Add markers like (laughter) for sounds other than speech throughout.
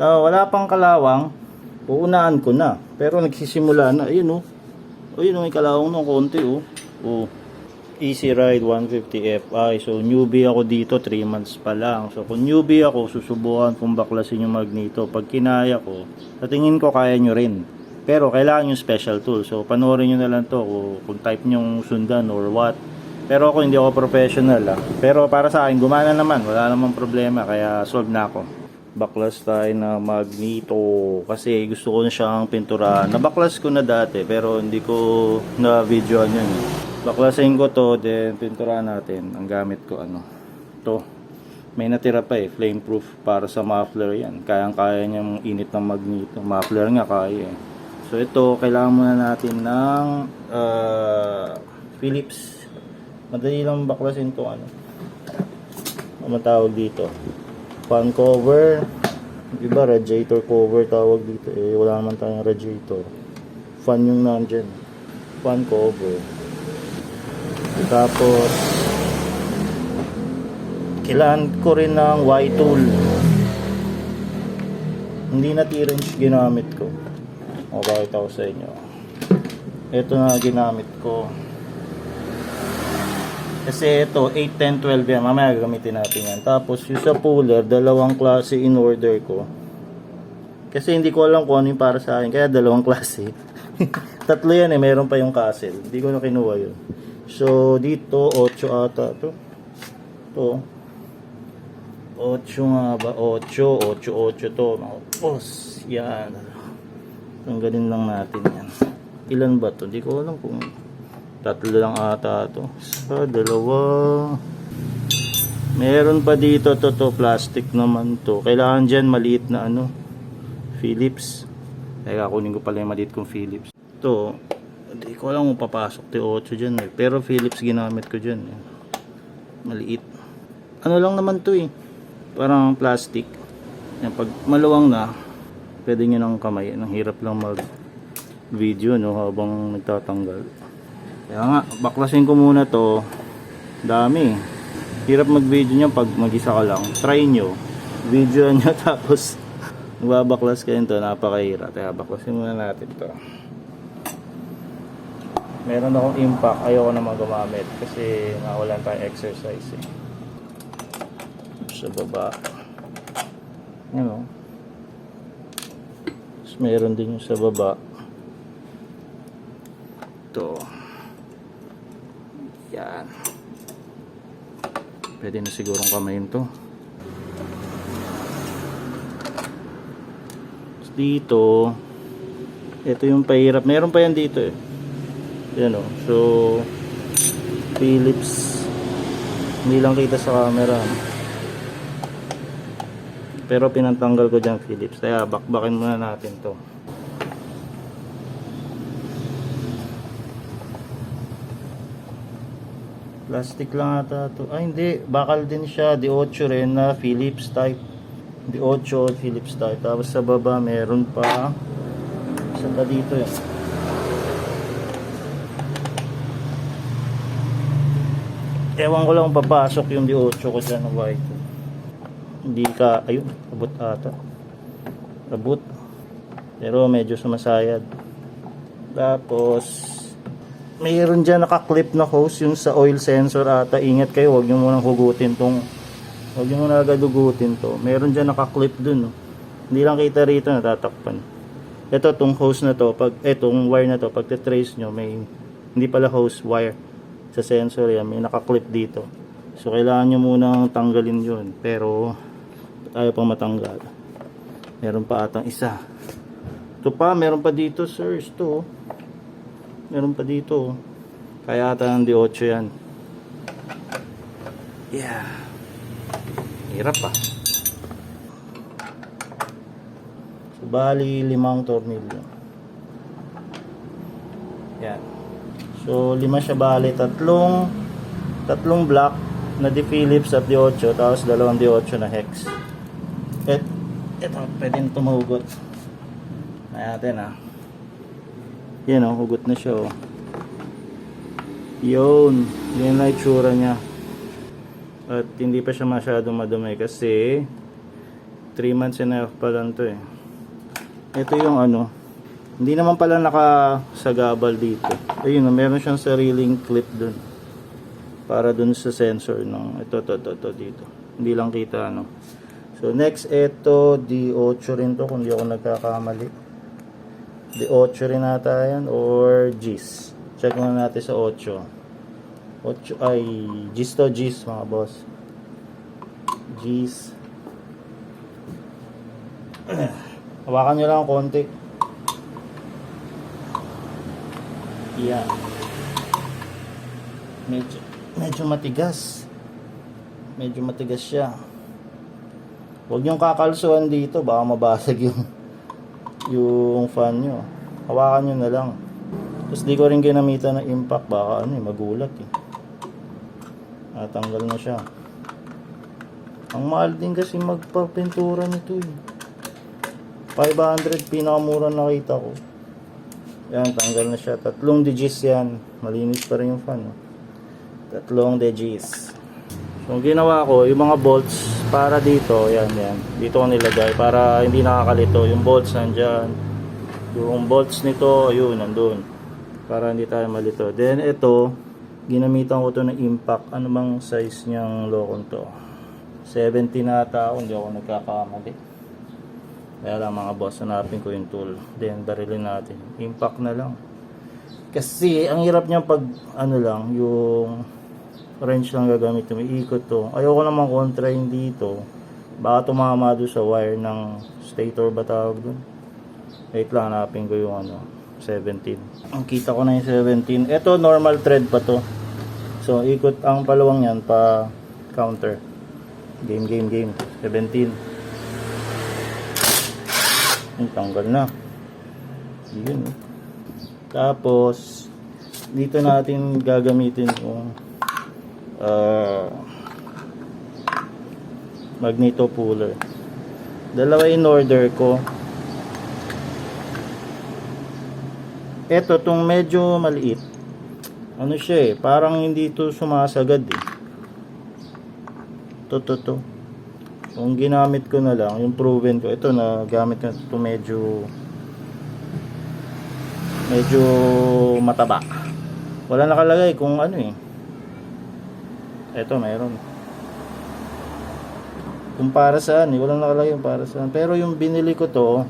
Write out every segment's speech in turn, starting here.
Ah, wala pang kalawang, uunaan ko na. Pero nagsisimula na, ayun oh. Ayun oh, may kalawang ng konti oh. Oh. Easy Ride 150 Fi. So, newbie ako dito, 3 months pa lang. So, kung newbie ako, susubukan kong baklasin yung magneto. Pag kinaya ko, sa tingin ko kaya nyo rin. Pero, kailangan yung special tool. So, panoorin nyo na lang to kung, kung type nyong sundan or what. Pero ako, hindi ako professional ah. Pero para sa akin, gumana naman. Wala namang problema. Kaya, solve na ako. Baklas tayo na magneto. Kasi gusto ko na siyang pinturahan. Nabaklas ko na dati, pero hindi ko na-videoan yun. eh. Baklasin ko to, then pinturahan natin. Ang gamit ko, ano, to. May natira pa eh, flame proof para sa muffler yan. Kayang-kaya niyang init ng magneto. Muffler nga kaya eh. So ito, kailangan muna natin ng ah, Philips. Madali lang baklasin to ano. Ano tawag dito? Fan cover. Iba radiator cover tawag dito eh. Wala naman tayong radiator. Fan yung nandyan. Fan cover. Tapos, kailangan ko rin ng Y-tool. Hindi na T-wrench ginamit ko. O, bakit ako sa inyo. Ito na ginamit ko. Kasi ito, 8, 10, 12 yan. Mamaya gagamitin natin yan. Tapos, yung sa puller, dalawang klase in order ko. Kasi hindi ko alam kung ano yung para sa akin. Kaya dalawang (laughs) klase. Tatlo yan eh. Meron pa yung castle. Hindi ko na kinuha yun. So, dito, 8 ata. Ito. Ito. 8 nga ba? 8. 8, 8 to. Mga boss. Yan. Tanggalin lang natin yan. Ilan ba to? Hindi ko alam kung tatlo lang ata to. Isa, dalawa. Meron pa dito to to plastic naman to. Kailangan dyan maliit na ano. Philips. Teka, kunin ko pala yung maliit kong Philips. To, hindi ko alam kung papasok to 8 dyan eh. Pero Philips ginamit ko dyan eh. Maliit. Ano lang naman to eh. Parang plastic. Yan, pag maluwang na, pwede nyo ng kamay. Ang hirap lang mag video no habang nagtatanggal. Kaya nga, baklasin ko muna to. Dami. Hirap mag-video nyo pag mag-isa ka lang. Try nyo. Video (laughs) nyo tapos magbabaklas kayo to. Napakahirap. Kaya baklasin muna natin to. Meron akong impact. Ayoko naman gumamit kasi nawalan tayong exercise eh. Sa baba. Yan o. Tapos meron din yung sa baba. Ito. Pwede na sigurong kamayin to. Dito. Ito yung pahirap. Meron pa yan dito eh. Yan o. So, Philips. Hindi lang kita sa camera. Pero pinantanggal ko dyan Philips. Kaya bakbakin muna natin to. Plastic lang ata to. Ay hindi, bakal din siya. D8 rin na Philips type. D8 Philips type. Tapos sa baba meron pa. Saan ba dito yun? Ewan ko lang papasok yung D8 ko dyan ng white. Hindi ka, ayun, abot ata. Abot. Pero medyo sumasayad. Tapos, mayroon dyan nakaklip na hose yung sa oil sensor ata. Ingat kayo, huwag nyo munang hugutin tong huwag nyo muna agad hugutin to. Meron dyan nakaklip dun. No? Hindi lang kita rito natatakpan. Ito, tong hose na to, pag, etong wire na to, pag trace nyo, may, hindi pala hose, wire. Sa sensor yan, may nakaklip dito. So, kailangan nyo munang tanggalin yun. Pero, ayaw pang matanggal. Meron pa atang isa. Ito pa, meron pa dito, sir. Ito, oh. Meron pa dito. oh. Kaya ata ng D8 yan. Yeah. Hirap pa. So, bali limang tornilyo. Yan. So, lima siya bali. Tatlong, tatlong block na D Phillips at D8. Tapos dalawang D8 na hex. Et, ito, pwede na tumugot. Natin ah. Yan oh, hugot na siya oh. Yun, yun na itsura niya. At hindi pa siya masyadong madumi kasi ito 3 months and a half pa lang to eh. Ito yung ano, hindi naman pala nakasagabal dito. Ayun, oh, meron siyang sariling clip dun. Para dun sa sensor ng ito, to, to, to, dito. Hindi lang kita ano. So next, ito, D8 rin to kung di ako nagkakamali. D8 rin nata yan or G's. Check muna natin sa 8. 8 ay G's to G's mga boss. G's. (clears throat) Hawakan nyo lang konti. Yan. Medyo, medyo matigas. Medyo matigas siya. Huwag niyong kakalsuhan dito. Baka mabasag yung yung fan nyo. Hawakan nyo na lang. Tapos di ko rin ginamitan ng impact. Baka ano eh, magulat eh. Natanggal na siya. Ang mahal din kasi magpapintura nito eh. 500 pinakamura nakita ko. Yan, tanggal na siya. Tatlong digits yan. Malinis pa rin yung fan. Oh. Tatlong digits. So, ginawa ko, yung mga bolts para dito, yan, yan. Dito ko nilagay para hindi nakakalito. Yung bolts nandyan. Yung bolts nito, ayun, nandun. Para hindi tayo malito. Then, ito, ginamitan ko to ng impact. Ano bang size niyang lokon to? 70 na ata ako, hindi ako nagkakamali. Kaya lang mga boss, hanapin ko yung tool. Then, barilin natin. Impact na lang. Kasi, ang hirap niya pag, ano lang, yung wrench lang gagamit mo. Iikot to. Ayoko naman kontrahin dito. Baka tumama doon sa wire ng stator ba tawag doon? Wait lang, hanapin ko yung ano, 17. Ang kita ko na yung 17. Ito, normal thread pa to. So, ikot ang palawang yan pa counter. Game, game, game. 17. Ang tanggal na. Yun. Tapos, dito natin gagamitin yung uh, magneto puller. Dalawa in order ko. Ito, tong medyo maliit. Ano siya eh, parang hindi to sumasagad eh. To, to, to. Kung ginamit ko na lang, yung proven ko, ito na gamit ko ito medyo medyo mataba. Wala nakalagay kung ano eh. Ito meron. Kung para saan, eh, wala nakalagay yung para saan. Pero yung binili ko to,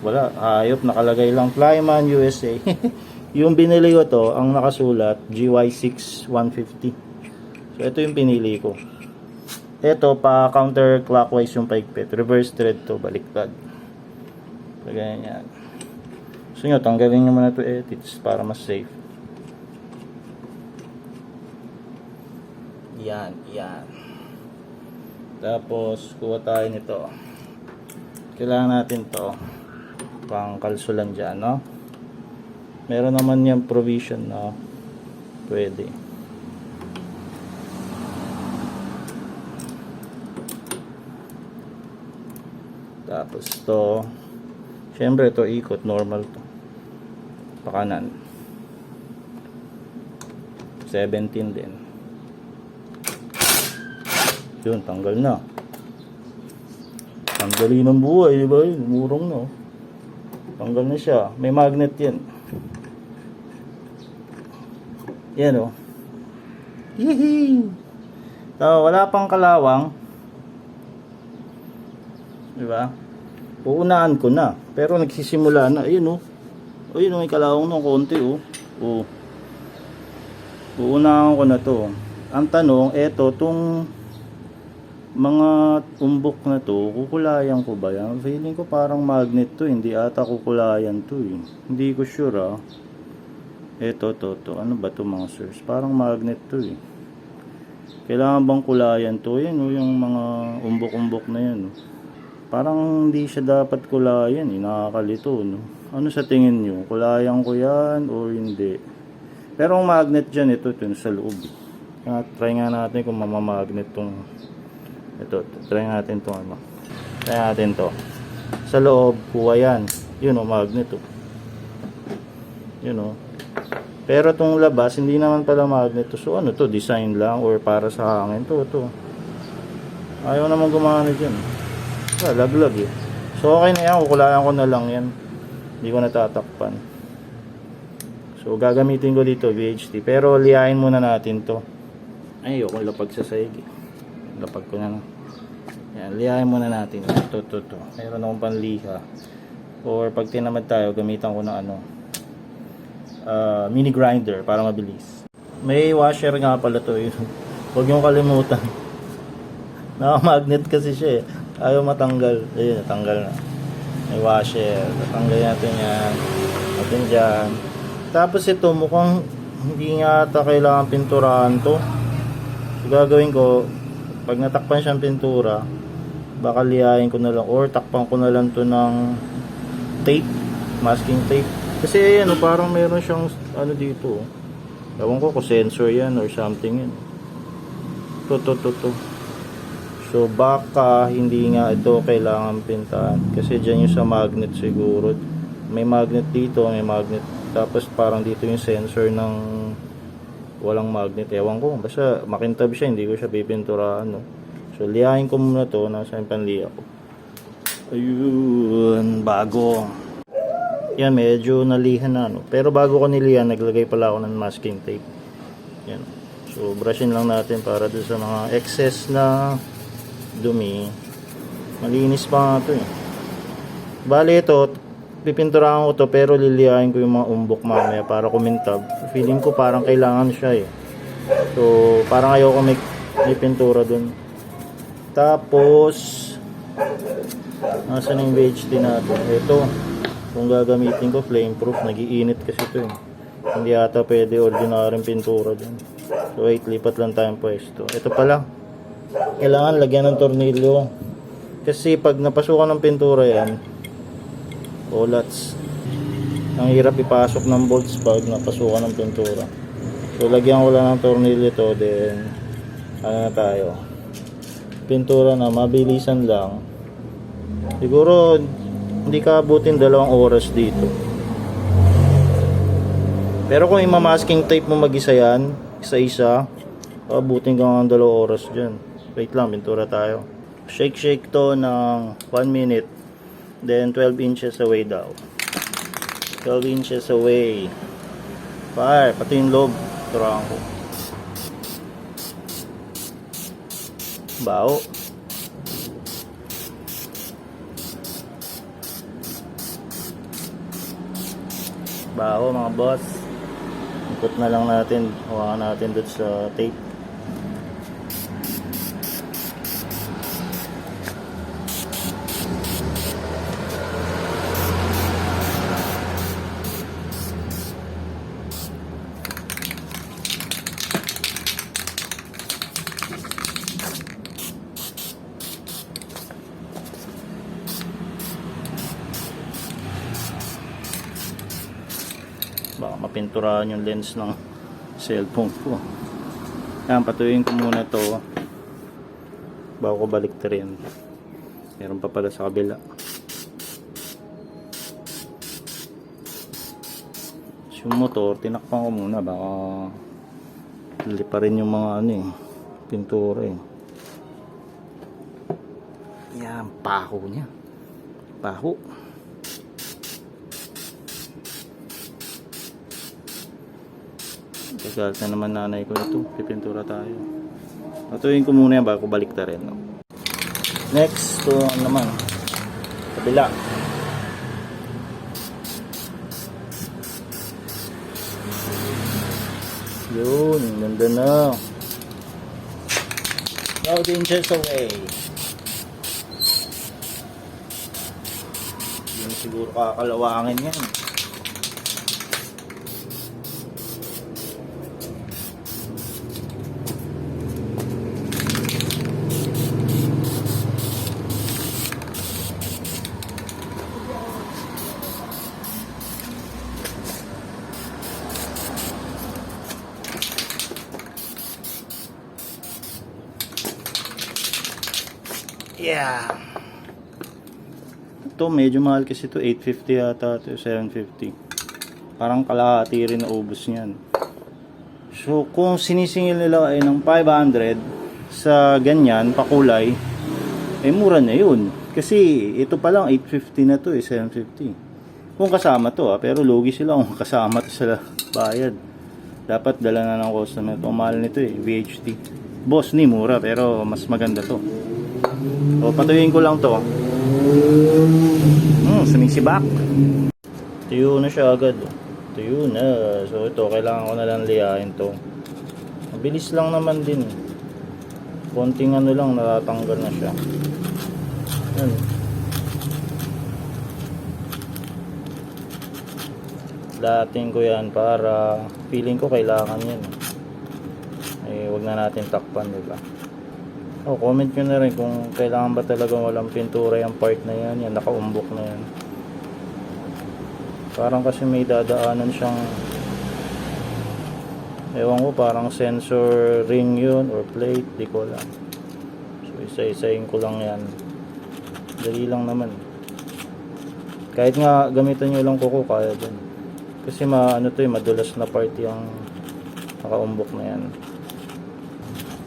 wala, ayop nakalagay lang Flyman USA. (laughs) yung binili ko to, ang nakasulat GY6 150. So ito yung pinili ko. Ito, pa counterclockwise yung paigpit. Reverse thread to, baliktad. So, ganyan yan. So nyo, tanggalin nyo muna to edits para mas safe. Yan, yan. Tapos, kuha tayo nito. Kailangan natin to. Pang kalsulan dyan, no? Meron naman yung provision na pwede. Tapos to, syempre to ikot, normal to. Pakanan. 17 din. Yun, tanggal na. Tanggalin ng buhay, di ba yun? Murong no. Tanggal na siya. May magnet yan. Yan o. Yehey! So, wala pang kalawang. Di ba? Uunaan ko na. Pero nagsisimula na. Ayun oh. Ayun oh, may kalawang ng konti oh. Oh. Uunaan ko na to. Ang tanong, eto, tong mga tumbok na to, kukulayan ko ba yan? Feeling ko parang magnet to, hindi ata kukulayan to eh. Hindi ko sure ah. Eto, to, to. Ano ba to mga sirs? Parang magnet to eh. Kailangan bang kulayan to? Yan oh, yung mga umbok-umbok na yan oh. Parang hindi siya dapat kulayan eh. Nakakalito no. Ano sa tingin nyo? Kulayan ko yan o hindi? Pero ang magnet dyan, ito, ito sa loob. eh. Try nga natin kung mamamagnet tong ito. Try natin tong ano. Try natin to. Sa loob, kuha yan. Yun o, magnet o. Yun o. Pero tong labas, hindi naman pala magnet to. So ano to, design lang or para sa hangin to, to. Ayaw naman gumana dyan. Ah, laglag eh. So okay na yan, kukulaan ko na lang yan. Hindi ko natatakpan. So gagamitin ko dito VHT. Pero liyain muna natin to. Ay, ayoko lapag sa saig eh. Lapag ko na lang. Yan, liyain muna natin. Ito, ito, ito. Mayroon akong panliha. Or pag tinamad tayo, gamitan ko ng ano, ah, mini grinder para mabilis. May washer nga pala to yun. (laughs) Huwag yung kalimutan. (laughs) Naka-magnet kasi siya eh. Ayaw matanggal. Ayun, natanggal na. May washer. Tatanggal natin yan. Natin dyan. Tapos ito, mukhang hindi nga ata kailangan pinturahan to. So, gagawin ko, pag natakpan siyang pintura, baka liyain ko na lang or takpan ko na lang to ng tape, masking tape. Kasi ano, parang meron siyang ano dito. oh. Ewan ko kung sensor yan or something yan. To, to, to, to. So baka hindi nga ito kailangan pintahan. Kasi dyan yung sa magnet siguro. May magnet dito, may magnet. Tapos parang dito yung sensor ng walang magnet. Ewan ko. Basta makintab siya, hindi ko siya pipinturahan. No? So liyahin ko muna to. Nasa yung panliya ko. Ayun, bago. Yan, medyo nalihan na. No? Pero bago ko nilihan, naglagay pala ako ng masking tape. Yan. So, brushin lang natin para doon sa mga excess na dumi. Malinis pa nga ito eh. Bali ito, pipinturahan ko to pero liliyahin ko yung mga umbok mamaya para kumintab. Feeling ko parang kailangan siya eh. So, parang ayoko may, may pintura dun. Tapos, nasa na yung VHD natin? Ito, kung gagamitin ko, flame proof. Nagiinit kasi ito eh. Hindi ata pwede ordinaryong pintura dun. So, wait, lipat lang tayong pwesto. Ito pala, kailangan lagyan ng tornilyo. Kasi pag napasukan ng pintura yan, ulats. Ang hirap ipasok ng bolts pag napasukan ng pintura. So lagyan ko lang ng tornilyo to then ano na tayo. Pintura na mabilisan lang. Siguro hindi ka abutin dalawang oras dito. Pero kung imamasking tape mo mag-isa yan, isa-isa, abutin ka ng dalawang oras dyan. Wait lang, pintura tayo. Shake shake to ng 1 minute. Then 12 inches away daw. 12 inches away. Fire, pati yung loob. Turahan ko. Bao. Bao mga boss. Ikot na lang natin. Hawakan natin doon sa tape. Baka mapinturahan yung lens ng cellphone ko. Yan patuyuin ko muna to. Bago ko balik rin meron pa pala sa kabila. Yung motor tinakpan ko muna. Baka lipa rin yung mga ano eh pintura eh. Yan paho niya. Paho Tagal na naman nanay ko ito. Pipintura tayo. Patuyin ko muna yan bago balik ta rin. No? Next, to ano naman. Kabila. Yun, ganda na. 12 inches away. Yun siguro kakalawangin yan. Ito medyo mahal kasi ito 850 yata ito 750. Parang kalahati rin na ubos niyan. So kung sinisingil nila ay ng 500 sa ganyan pakulay, eh mura na yun. Kasi ito pa lang 850 na to eh, 750. Kung kasama to ah, pero lugi sila kung (laughs) kasama to sa bayad. Dapat dala na ng customer to. Ang mahal nito eh, VHT. Boss ni mura pero mas maganda to. O patuyuin ko lang to. Hmm, sumisibak. Tuyo na siya agad. Tuyo na. So ito, kailangan ko na lang liyain to. Mabilis lang naman din. Konting ano lang, natatanggal na siya. Yan. Latin ko yan para feeling ko kailangan yan. Eh, wag na natin takpan, di ba? Oh, comment nyo na rin kung kailangan ba talaga walang pintura yung part na yan, yan nakaumbok na yan. Parang kasi may dadaanan siyang Ewan ko, parang sensor ring yun or plate, di ko alam. So, isa-isayin ko lang yan. Dali lang naman. Kahit nga gamitan nyo lang kuko, kaya din. Kasi ma, ano to eh, madulas na part yung nakaumbok na yan.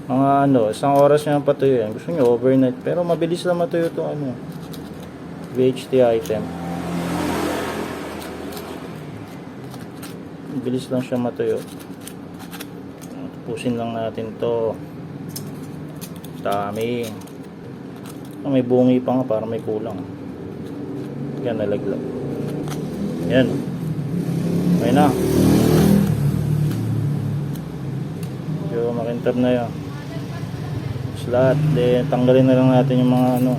Mga ano, isang oras nyo patuyo yan. Gusto nyo overnight, pero mabilis lang matuyo itong ano, VHT item. Mabilis lang siya matuyo. Pusin lang natin to. Dami. Ah, may bungi pa nga para may kulang. Yan nalaglag. Yan. Okay na. So makintab na yan. Tapos lahat. Then tanggalin na lang natin yung mga ano.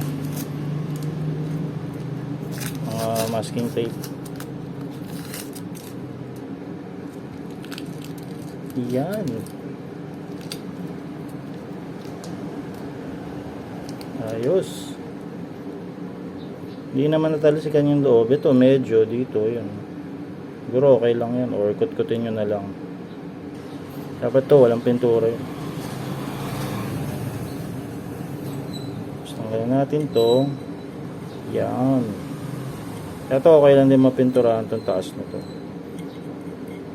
Mga masking tape. Yan. Ayos. Hindi naman natalsikan yung loob. Ito medyo dito. Yun. Siguro okay lang yan. Or kutkutin nyo na lang. Dapat to walang pintura yun. Tanggalin natin to. Yan. Ito okay lang din mapinturahan tong taas na to.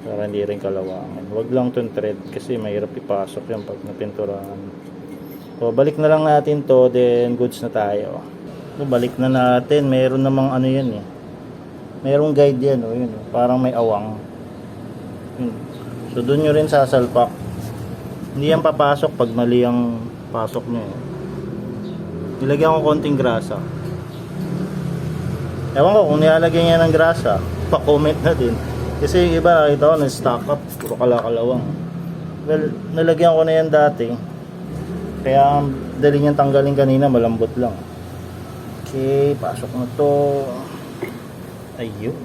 Para hindi rin kalawangan. Huwag lang tong thread kasi mahirap ipasok yan pag napinturahan. So, balik na lang natin to, then goods na tayo. So, balik na natin. Meron namang ano yan eh. Merong guide yan, oh, yun, oh. parang may awang. Yun. So, doon nyo rin sasalpak. Hindi yan papasok pag mali ang pasok nyo. Eh. Nilagyan ko konting grasa. Ewan ko kung nilalagyan niya ng grasa, (laughs) pa-comment na din. Kasi yung iba nakita ko na-stock up, puro kalakalawang. Well, nalagyan ko na yan dati. Kaya dali niyang tanggalin kanina, malambot lang. Okay, pasok na to. Ayun.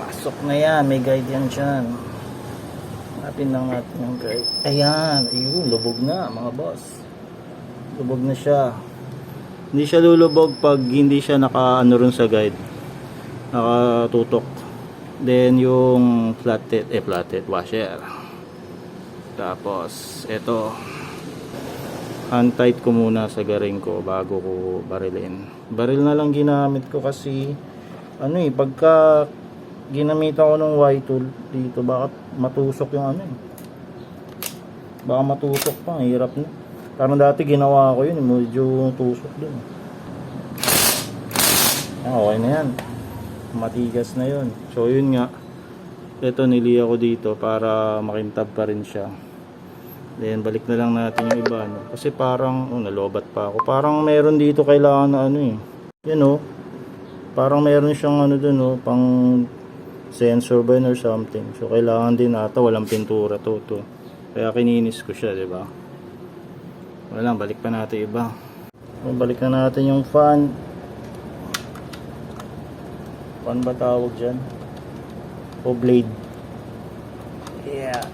Pasok na yan, may guide yan dyan. Hanapin lang natin yung guide. Ayan, ayun, lubog na mga boss. Lubog na siya. Hindi siya lulubog pag hindi siya naka-ano rin sa guide. Nakatutok. Then yung flathead, eh flathead washer. Tapos, ito untight ko muna sa garing ko bago ko barilin. Baril na lang ginamit ko kasi ano eh, pagka ginamit ako ng Y-tool dito, baka matusok yung ano eh. Baka matusok pa, hirap na. Parang dati ginawa ko yun, medyo tusok dun. Ah, okay na yan. Matigas na yun. So yun nga, ito niliya ko dito para makintab pa rin siya. Then balik na lang natin yung iba no? Kasi parang oh, nalobat pa ako. Parang meron dito kailangan na ano eh. Yan oh. Parang meron siyang ano dun oh, pang sensor ba or something. So kailangan din ata walang pintura to to. Kaya kininis ko siya, 'di ba? Wala lang, balik pa natin iba. So, balik na natin yung fan. Fan ba tawag dyan? O blade? Yeah.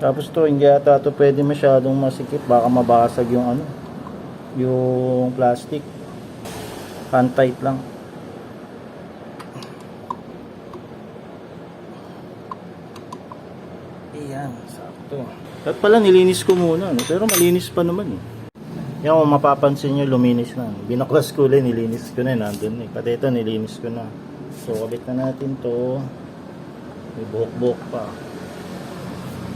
Tapos to, hindi ata to pwede masyadong masikip. Baka mabasag yung ano, yung plastic. Hand tight lang. Ayan, sakto. At pala nilinis ko muna, no? pero malinis pa naman eh. Yan kung mapapansin nyo, luminis na. Binaklas ko ulit, nilinis ko na, nandun eh. Pati ito, nilinis ko na. So, kabit na natin to. May buhok-buhok pa.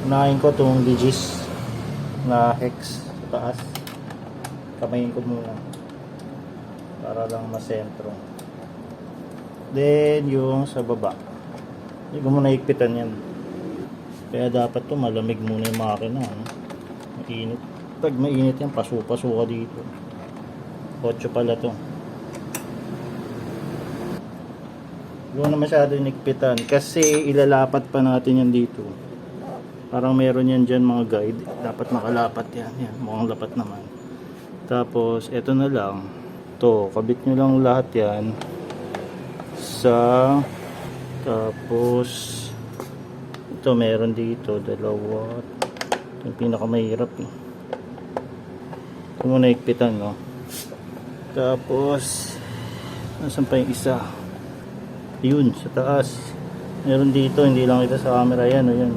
Unahin ko itong digis na hex sa taas. Kamayin ko muna. Para lang masentro. Then, yung sa baba. Hindi ko muna higpitan yan. Kaya dapat to malamig muna yung makina. Ano? Mainit. Pag mainit yan, paso-paso ka dito. 8 pala to. Ko na masyado inigpitan kasi ilalapat pa natin yan dito. Parang meron yan dyan mga guide. Dapat makalapat yan. Yan, mukhang lapat naman. Tapos, eto na lang. To, kabit nyo lang lahat yan. Sa, tapos, ito meron dito, dalawa. Ito yung pinakamahirap eh. Ito muna ikpitan, no? Tapos, nasan pa yung isa? Yun, sa taas. Meron dito, hindi lang kita sa camera yan, o yan.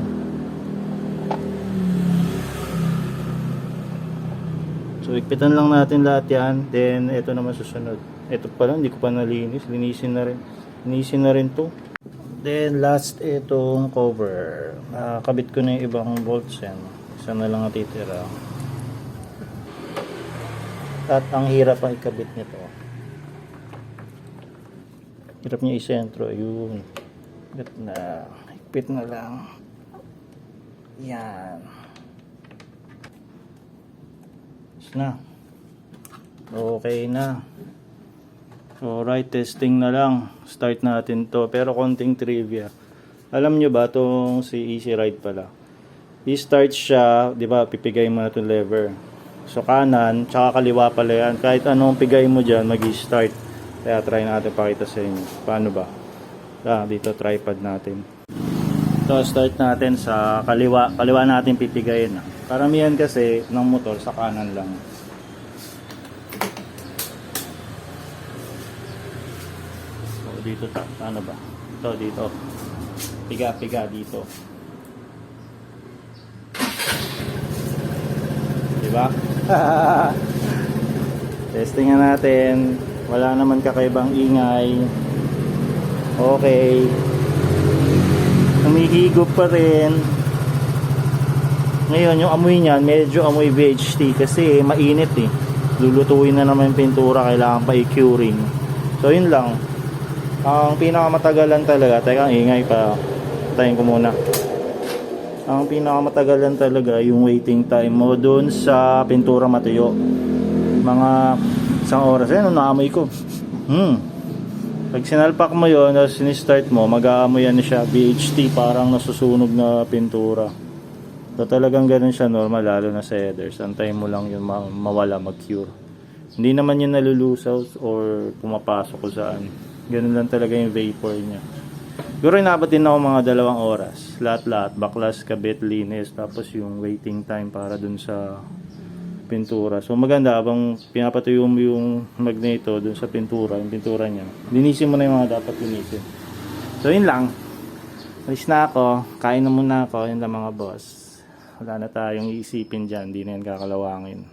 So, ikpitan lang natin lahat yan. Then, ito naman susunod. Ito pala, hindi ko pa nalinis. Linisin na rin. Linisin na rin to. Then, last itong cover. Nakakabit ko na yung ibang bolts yan. Isa na lang natitira. At ang hirap ang ikabit nito. Hirap niya isentro. Yun. Higpit na. Higpit na lang. Yan. Tapos na. Okay na. Alright, testing na lang. Start natin to. Pero konting trivia. Alam nyo ba itong si Easy Ride pala? I-start siya, di ba, pipigay mo na itong lever. So kanan, tsaka kaliwa pala yan. Kahit anong pigay mo dyan, mag-start. Kaya try natin pakita sa inyo. Paano ba? Ah, dito tripod natin. So start natin sa kaliwa. Kaliwa natin pipigayin. Karamihan kasi ng motor sa kanan lang. Dito ta, ano ba? Ito dito. Piga piga dito. Diba? (laughs) Testing na natin. Wala naman kakaibang ingay. Okay. Humihigop pa rin. Ngayon, yung amoy niyan, medyo amoy VHT kasi mainit eh. Lulutuin na naman yung pintura, kailangan pa i-curing. So, yun lang. Ang pinakamatagalan talaga, teka, ingay pa. Tayin ko muna. Ang pinakamatagalan talaga yung waiting time mo doon sa pintura matuyo. Mga isang oras. Ayan, naamoy ko. (laughs) Hmm. Pag sinalpak mo yun, tapos sinistart mo, mag-aamoy yan siya, BHT, parang nasusunog na pintura. So talagang ganun siya normal, lalo na sa headers. Antayin mo lang yun ma- mawala, mag-cure. Hindi naman yun nalulusaw or pumapasok kung saan. Ganun lang talaga yung vapor niya. Siguro inabot din ako mga dalawang oras. Lahat-lahat, baklas, kabit, linis, tapos yung waiting time para dun sa pintura. So maganda habang pinapatuyo mo yung magneto dun sa pintura, yung pintura niya. Linisin mo na yung mga dapat linisin. So yun lang. Alis na ako. Kain na muna ako. Yun lang mga boss. Wala na tayong iisipin dyan. Hindi na yan kakalawangin.